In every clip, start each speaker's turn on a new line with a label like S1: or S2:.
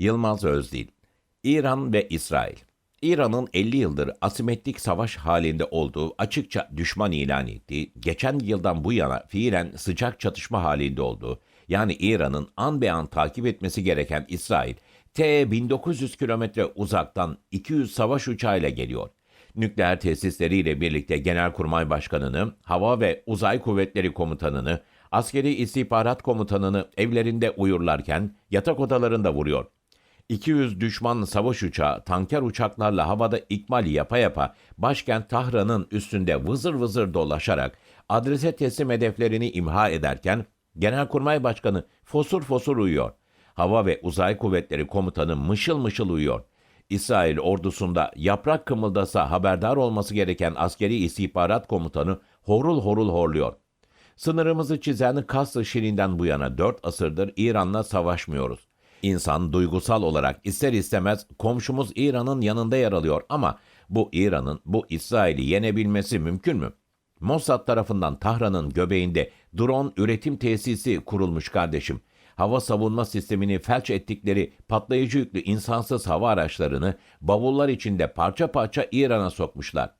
S1: Yılmaz Özdil İran ve İsrail İran'ın 50 yıldır asimetrik savaş halinde olduğu açıkça düşman ilan ettiği, geçen yıldan bu yana fiilen sıcak çatışma halinde olduğu, yani İran'ın an be an takip etmesi gereken İsrail, T 1900 kilometre uzaktan 200 savaş uçağıyla geliyor. Nükleer tesisleriyle birlikte Genelkurmay Başkanı'nı, Hava ve Uzay Kuvvetleri Komutanı'nı, Askeri İstihbarat Komutanı'nı evlerinde uyurlarken yatak odalarında vuruyor. 200 düşman savaş uçağı tanker uçaklarla havada ikmal yapa yapa başkent Tahran'ın üstünde vızır vızır dolaşarak adrese teslim hedeflerini imha ederken Genelkurmay Başkanı fosur fosur uyuyor. Hava ve Uzay Kuvvetleri Komutanı mışıl mışıl uyuyor. İsrail ordusunda yaprak kımıldasa haberdar olması gereken askeri istihbarat komutanı horul horul horluyor. Sınırımızı çizen Kasr Şirin'den bu yana dört asırdır İran'la savaşmıyoruz. İnsan duygusal olarak ister istemez komşumuz İran'ın yanında yer alıyor ama bu İran'ın bu İsrail'i yenebilmesi mümkün mü? Mossad tarafından Tahran'ın göbeğinde drone üretim tesisi kurulmuş kardeşim. Hava savunma sistemini felç ettikleri patlayıcı yüklü insansız hava araçlarını bavullar içinde parça parça İran'a sokmuşlar.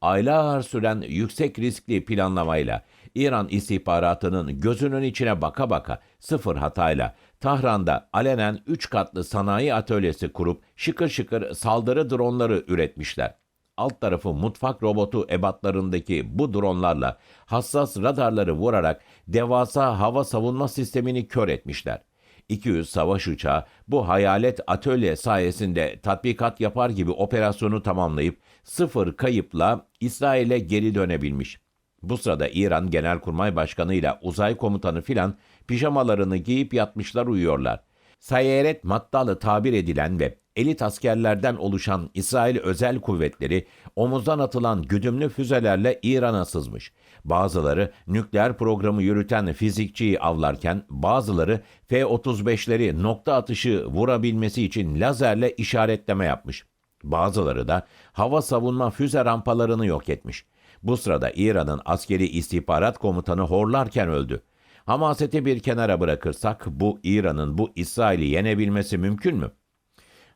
S1: Aylar süren yüksek riskli planlamayla İran istihbaratının gözünün içine baka baka sıfır hatayla Tahran'da alenen 3 katlı sanayi atölyesi kurup şıkır şıkır saldırı dronları üretmişler. Alt tarafı mutfak robotu ebatlarındaki bu dronlarla hassas radarları vurarak devasa hava savunma sistemini kör etmişler. 200 savaş uçağı bu hayalet atölye sayesinde tatbikat yapar gibi operasyonu tamamlayıp sıfır kayıpla İsrail'e geri dönebilmiş. Bu sırada İran Genelkurmay Başkanı ile uzay komutanı filan pijamalarını giyip yatmışlar uyuyorlar. Sayeret Mattalı tabir edilen ve elit askerlerden oluşan İsrail özel kuvvetleri omuzdan atılan güdümlü füzelerle İran'a sızmış. Bazıları nükleer programı yürüten fizikçiyi avlarken bazıları F-35'leri nokta atışı vurabilmesi için lazerle işaretleme yapmış. Bazıları da hava savunma füze rampalarını yok etmiş. Bu sırada İran'ın askeri istihbarat komutanı horlarken öldü. Hamaseti bir kenara bırakırsak bu İran'ın bu İsrail'i yenebilmesi mümkün mü?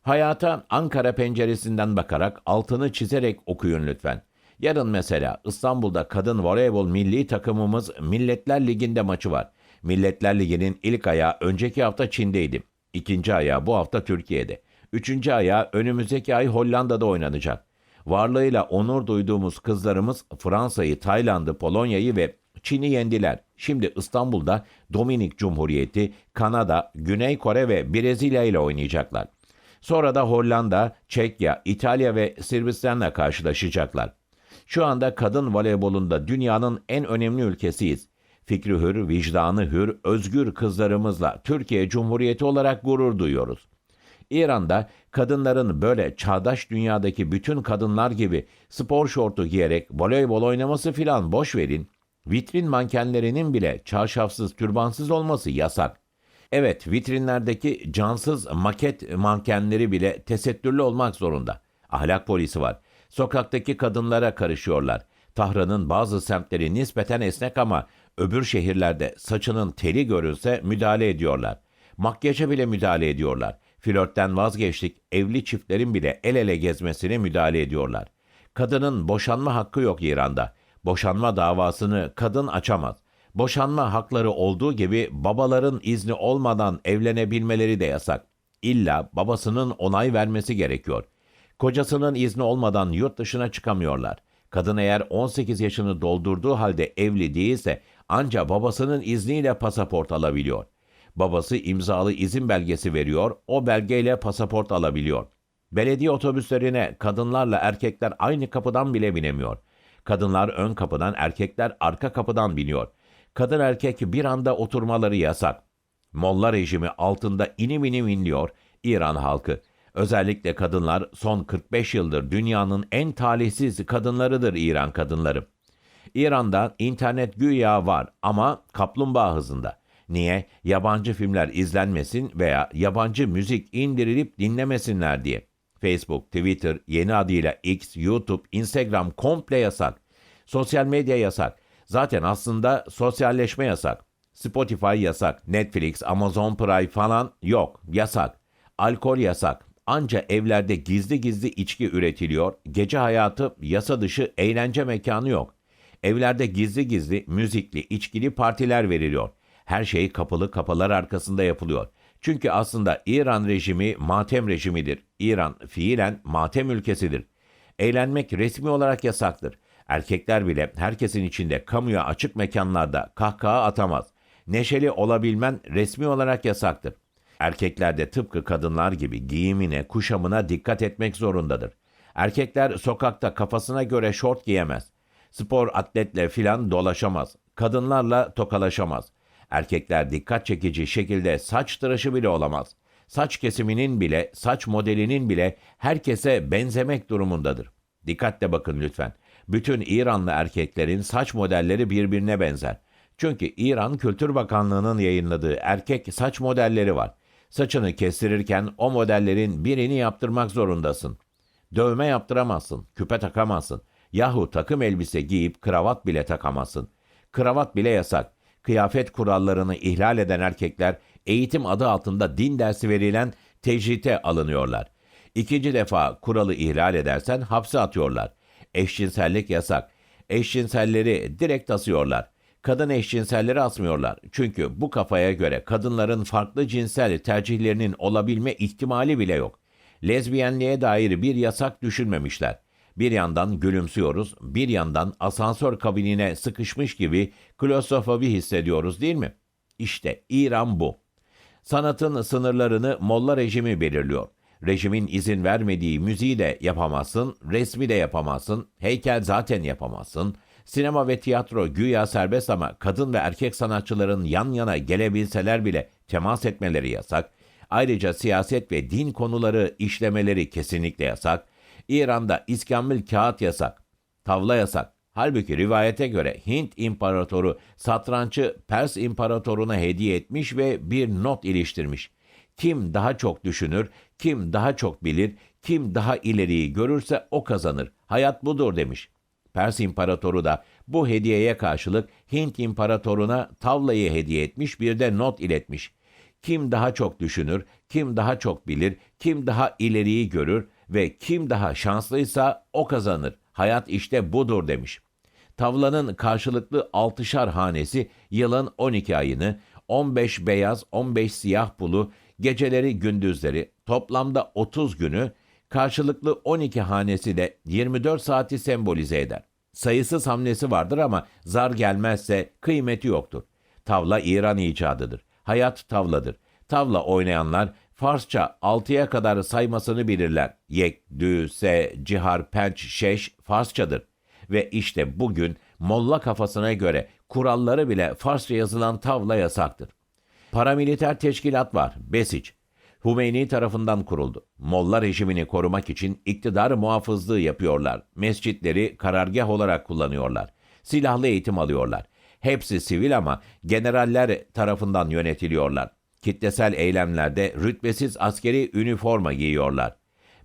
S1: Hayata Ankara penceresinden bakarak altını çizerek okuyun lütfen. Yarın mesela İstanbul'da kadın voleybol milli takımımız Milletler Ligi'nde maçı var. Milletler Ligi'nin ilk ayağı önceki hafta Çin'deydi. İkinci ayağı bu hafta Türkiye'de. Üçüncü ayağı önümüzdeki ay Hollanda'da oynanacak. Varlığıyla onur duyduğumuz kızlarımız Fransa'yı, Tayland'ı, Polonya'yı ve Çin'i yendiler. Şimdi İstanbul'da Dominik Cumhuriyeti, Kanada, Güney Kore ve Brezilya ile oynayacaklar. Sonra da Hollanda, Çekya, İtalya ve Sırbistan'la karşılaşacaklar. Şu anda kadın voleybolunda dünyanın en önemli ülkesiyiz. Fikri hür, vicdanı hür, özgür kızlarımızla Türkiye Cumhuriyeti olarak gurur duyuyoruz. İran'da kadınların böyle çağdaş dünyadaki bütün kadınlar gibi spor şortu giyerek voleybol oynaması filan boş verin. Vitrin mankenlerinin bile çarşafsız, türbansız olması yasak. Evet, vitrinlerdeki cansız maket mankenleri bile tesettürlü olmak zorunda. Ahlak polisi var. Sokaktaki kadınlara karışıyorlar. Tahran'ın bazı semtleri nispeten esnek ama öbür şehirlerde saçının teli görülse müdahale ediyorlar. Makyaja bile müdahale ediyorlar. Flörtten vazgeçtik, evli çiftlerin bile el ele gezmesine müdahale ediyorlar. Kadının boşanma hakkı yok İran'da. Boşanma davasını kadın açamaz. Boşanma hakları olduğu gibi babaların izni olmadan evlenebilmeleri de yasak. İlla babasının onay vermesi gerekiyor. Kocasının izni olmadan yurt dışına çıkamıyorlar. Kadın eğer 18 yaşını doldurduğu halde evli değilse ancak babasının izniyle pasaport alabiliyor. Babası imzalı izin belgesi veriyor, o belgeyle pasaport alabiliyor. Belediye otobüslerine kadınlarla erkekler aynı kapıdan bile binemiyor. Kadınlar ön kapıdan, erkekler arka kapıdan biniyor. Kadın erkek bir anda oturmaları yasak. Molla rejimi altında inim inim inliyor İran halkı. Özellikle kadınlar son 45 yıldır dünyanın en talihsiz kadınlarıdır İran kadınları. İran'da internet güya var ama kaplumbağa hızında. Niye? Yabancı filmler izlenmesin veya yabancı müzik indirilip dinlemesinler diye. Facebook, Twitter, yeni adıyla X, YouTube, Instagram komple yasak. Sosyal medya yasak. Zaten aslında sosyalleşme yasak. Spotify yasak. Netflix, Amazon Prime falan yok. Yasak. Alkol yasak. Anca evlerde gizli gizli içki üretiliyor. Gece hayatı yasa dışı eğlence mekanı yok. Evlerde gizli gizli müzikli, içkili partiler veriliyor. Her şey kapılı kapılar arkasında yapılıyor. Çünkü aslında İran rejimi matem rejimidir. İran fiilen matem ülkesidir. Eğlenmek resmi olarak yasaktır. Erkekler bile herkesin içinde kamuya açık mekanlarda kahkaha atamaz. Neşeli olabilmen resmi olarak yasaktır. Erkekler de tıpkı kadınlar gibi giyimine, kuşamına dikkat etmek zorundadır. Erkekler sokakta kafasına göre şort giyemez. Spor atletle filan dolaşamaz. Kadınlarla tokalaşamaz. Erkekler dikkat çekici şekilde saç tıraşı bile olamaz. Saç kesiminin bile, saç modelinin bile herkese benzemek durumundadır. Dikkatle bakın lütfen. Bütün İranlı erkeklerin saç modelleri birbirine benzer. Çünkü İran Kültür Bakanlığı'nın yayınladığı erkek saç modelleri var. Saçını kestirirken o modellerin birini yaptırmak zorundasın. Dövme yaptıramazsın, küpe takamazsın. Yahu takım elbise giyip kravat bile takamazsın. Kravat bile yasak. Kıyafet kurallarını ihlal eden erkekler eğitim adı altında din dersi verilen tecrite alınıyorlar. İkinci defa kuralı ihlal edersen hapse atıyorlar. Eşcinsellik yasak. Eşcinselleri direkt asıyorlar. Kadın eşcinselleri asmıyorlar. Çünkü bu kafaya göre kadınların farklı cinsel tercihlerinin olabilme ihtimali bile yok. Lezbiyenliğe dair bir yasak düşünmemişler. Bir yandan gülümsüyoruz, bir yandan asansör kabinine sıkışmış gibi klostrofobi hissediyoruz değil mi? İşte İran bu. Sanatın sınırlarını molla rejimi belirliyor. Rejimin izin vermediği müziği de yapamazsın, resmi de yapamazsın, heykel zaten yapamazsın. Sinema ve tiyatro güya serbest ama kadın ve erkek sanatçıların yan yana gelebilseler bile temas etmeleri yasak. Ayrıca siyaset ve din konuları işlemeleri kesinlikle yasak. İran'da iskambil kağıt yasak. Tavla yasak. Halbuki rivayete göre Hint imparatoru satrançı Pers imparatoruna hediye etmiş ve bir not iliştirmiş. Kim daha çok düşünür, kim daha çok bilir, kim daha ileriyi görürse o kazanır. Hayat budur demiş. Pers imparatoru da bu hediyeye karşılık Hint imparatoruna tavlayı hediye etmiş bir de not iletmiş. Kim daha çok düşünür, kim daha çok bilir, kim daha ileriyi görür ve kim daha şanslıysa o kazanır. Hayat işte budur demiş. Tavlanın karşılıklı altışar hanesi yılın 12 ayını, 15 beyaz, 15 siyah pulu, geceleri gündüzleri, toplamda 30 günü, karşılıklı 12 hanesi de 24 saati sembolize eder. Sayısız hamlesi vardır ama zar gelmezse kıymeti yoktur. Tavla İran icadıdır. Hayat tavladır. Tavla oynayanlar Farsça 6'ya kadar saymasını bilirler. Yek, dü, se, cihar, penç, şeş Farsçadır. Ve işte bugün molla kafasına göre kuralları bile Farsça yazılan tavla yasaktır. Paramiliter teşkilat var, Besiç. Hümeyni tarafından kuruldu. Molla rejimini korumak için iktidar muhafızlığı yapıyorlar. Mescitleri karargah olarak kullanıyorlar. Silahlı eğitim alıyorlar. Hepsi sivil ama generaller tarafından yönetiliyorlar. Kitlesel eylemlerde rütbesiz askeri üniforma giyiyorlar.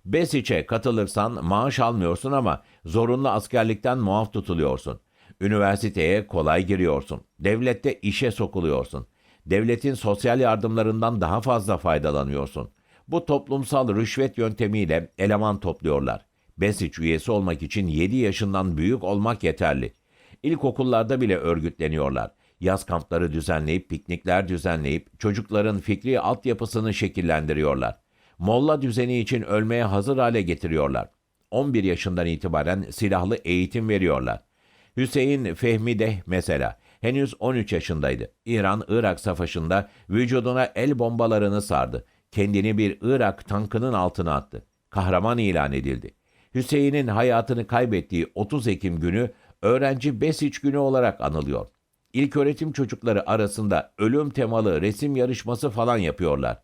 S1: Besiç'e katılırsan maaş almıyorsun ama zorunlu askerlikten muaf tutuluyorsun. Üniversiteye kolay giriyorsun. Devlette işe sokuluyorsun. Devletin sosyal yardımlarından daha fazla faydalanıyorsun. Bu toplumsal rüşvet yöntemiyle eleman topluyorlar. Besiç üyesi olmak için 7 yaşından büyük olmak yeterli. İlkokullarda bile örgütleniyorlar. Yaz kampları düzenleyip piknikler düzenleyip çocukların fikri altyapısını şekillendiriyorlar. Molla düzeni için ölmeye hazır hale getiriyorlar. 11 yaşından itibaren silahlı eğitim veriyorlar. Hüseyin Fehmi de mesela henüz 13 yaşındaydı. İran-Irak savaşında vücuduna el bombalarını sardı. Kendini bir Irak tankının altına attı. Kahraman ilan edildi. Hüseyin'in hayatını kaybettiği 30 Ekim günü öğrenci Besiç günü olarak anılıyor. İlköğretim çocukları arasında ölüm temalı resim yarışması falan yapıyorlar.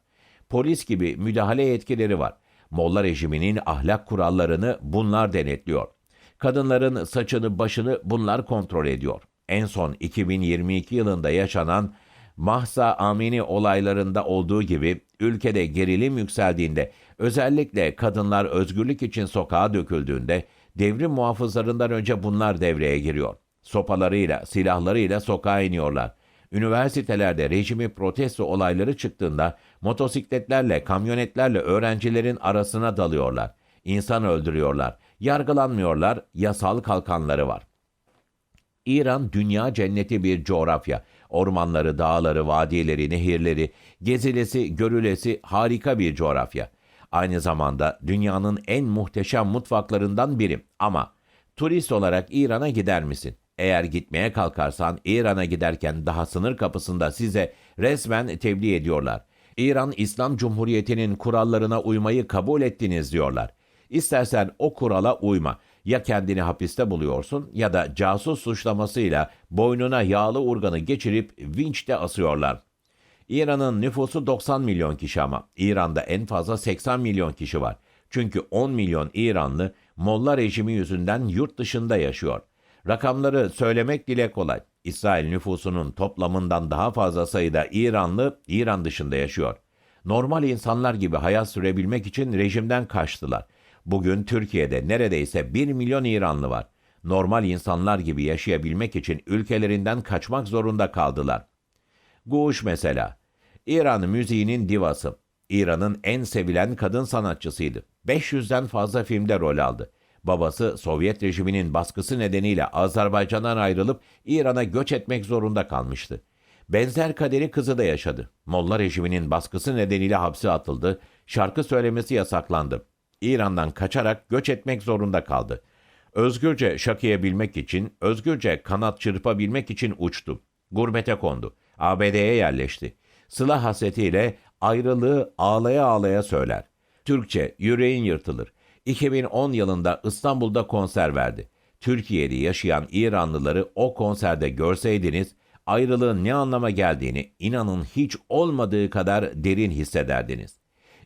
S1: Polis gibi müdahale yetkileri var. Molla rejiminin ahlak kurallarını bunlar denetliyor. Kadınların saçını başını bunlar kontrol ediyor. En son 2022 yılında yaşanan Mahsa Amini olaylarında olduğu gibi ülkede gerilim yükseldiğinde özellikle kadınlar özgürlük için sokağa döküldüğünde devrim muhafızlarından önce bunlar devreye giriyor. Sopalarıyla, silahlarıyla sokağa iniyorlar. Üniversitelerde rejimi protesto olayları çıktığında motosikletlerle, kamyonetlerle öğrencilerin arasına dalıyorlar. İnsan öldürüyorlar. Yargılanmıyorlar, yasal kalkanları var. İran dünya cenneti bir coğrafya. Ormanları, dağları, vadileri, nehirleri, gezilesi, görülesi harika bir coğrafya. Aynı zamanda dünyanın en muhteşem mutfaklarından biri. Ama turist olarak İran'a gider misin? Eğer gitmeye kalkarsan İran'a giderken daha sınır kapısında size resmen tebliğ ediyorlar. İran İslam Cumhuriyeti'nin kurallarına uymayı kabul ettiniz diyorlar. İstersen o kurala uyma. Ya kendini hapiste buluyorsun ya da casus suçlamasıyla boynuna yağlı urganı geçirip vinçte asıyorlar. İran'ın nüfusu 90 milyon kişi ama İran'da en fazla 80 milyon kişi var. Çünkü 10 milyon İranlı Molla rejimi yüzünden yurt dışında yaşıyor. Rakamları söylemek dile kolay. İsrail nüfusunun toplamından daha fazla sayıda İranlı İran dışında yaşıyor. Normal insanlar gibi hayat sürebilmek için rejimden kaçtılar. Bugün Türkiye'de neredeyse 1 milyon İranlı var. Normal insanlar gibi yaşayabilmek için ülkelerinden kaçmak zorunda kaldılar. Guş mesela. İran müziğinin divası. İran'ın en sevilen kadın sanatçısıydı. 500'den fazla filmde rol aldı. Babası Sovyet rejiminin baskısı nedeniyle Azerbaycan'dan ayrılıp İran'a göç etmek zorunda kalmıştı. Benzer kaderi kızı da yaşadı. Molla rejiminin baskısı nedeniyle hapse atıldı, şarkı söylemesi yasaklandı. İran'dan kaçarak göç etmek zorunda kaldı. Özgürce şakıyabilmek için, özgürce kanat çırpabilmek için uçtu. Gurbete kondu. ABD'ye yerleşti. Sıla hasretiyle ayrılığı ağlaya ağlaya söyler. Türkçe yüreğin yırtılır. 2010 yılında İstanbul'da konser verdi. Türkiye'de yaşayan İranlıları o konserde görseydiniz, ayrılığın ne anlama geldiğini inanın hiç olmadığı kadar derin hissederdiniz.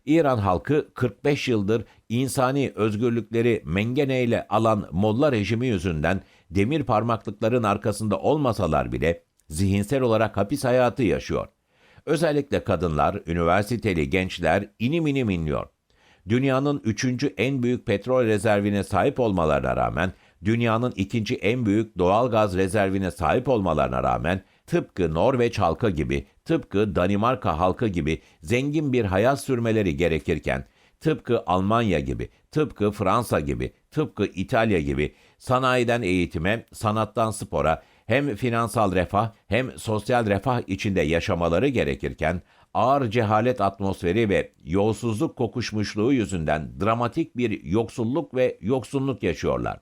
S1: İran halkı 45 yıldır insani özgürlükleri mengeneyle alan Molla rejimi yüzünden demir parmaklıkların arkasında olmasalar bile zihinsel olarak hapis hayatı yaşıyor. Özellikle kadınlar, üniversiteli gençler inim inim inliyor. Dünyanın üçüncü en büyük petrol rezervine sahip olmalarına rağmen, dünyanın ikinci en büyük doğal gaz rezervine sahip olmalarına rağmen, tıpkı Norveç halkı gibi, tıpkı Danimarka halkı gibi zengin bir hayat sürmeleri gerekirken, tıpkı Almanya gibi, tıpkı Fransa gibi, tıpkı İtalya gibi sanayiden eğitime, sanattan spora, hem finansal refah hem sosyal refah içinde yaşamaları gerekirken ağır cehalet atmosferi ve yolsuzluk kokuşmuşluğu yüzünden dramatik bir yoksulluk ve yoksunluk yaşıyorlar.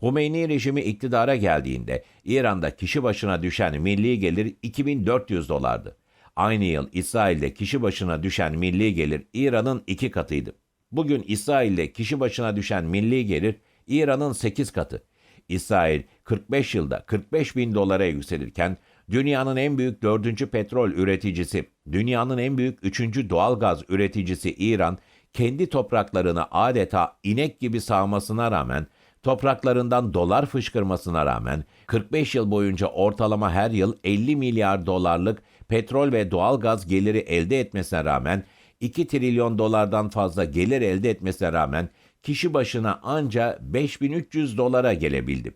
S1: Humeyni rejimi iktidara geldiğinde İran'da kişi başına düşen milli gelir 2400 dolardı. Aynı yıl İsrail'de kişi başına düşen milli gelir İran'ın iki katıydı. Bugün İsrail'de kişi başına düşen milli gelir İran'ın 8 katı. İsrail 45 yılda 45 bin dolara yükselirken dünyanın en büyük dördüncü petrol üreticisi, dünyanın en büyük üçüncü doğal gaz üreticisi İran, kendi topraklarını adeta inek gibi sağmasına rağmen, topraklarından dolar fışkırmasına rağmen 45 yıl boyunca ortalama her yıl 50 milyar dolarlık petrol ve doğal gaz geliri elde etmesine rağmen 2 trilyon dolardan fazla gelir elde etmesine rağmen kişi başına anca 5300 dolara gelebildi.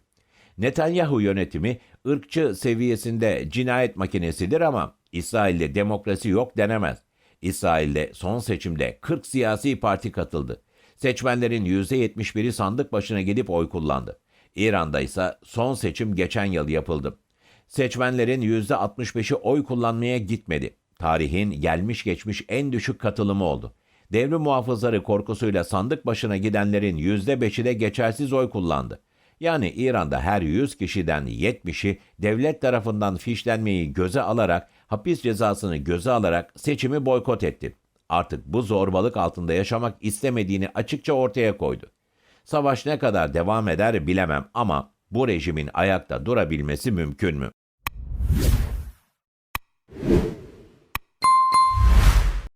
S1: Netanyahu yönetimi ırkçı seviyesinde cinayet makinesidir ama İsrail'de demokrasi yok denemez. İsrail'de son seçimde 40 siyasi parti katıldı. Seçmenlerin %71'i sandık başına gidip oy kullandı. İran'da ise son seçim geçen yıl yapıldı. Seçmenlerin %65'i oy kullanmaya gitmedi. Tarihin gelmiş geçmiş en düşük katılımı oldu. Devrim muhafızları korkusuyla sandık başına gidenlerin %5'i de geçersiz oy kullandı. Yani İran'da her 100 kişiden 70'i devlet tarafından fişlenmeyi göze alarak, hapis cezasını göze alarak seçimi boykot etti. Artık bu zorbalık altında yaşamak istemediğini açıkça ortaya koydu. Savaş ne kadar devam eder bilemem ama bu rejimin ayakta durabilmesi mümkün mü?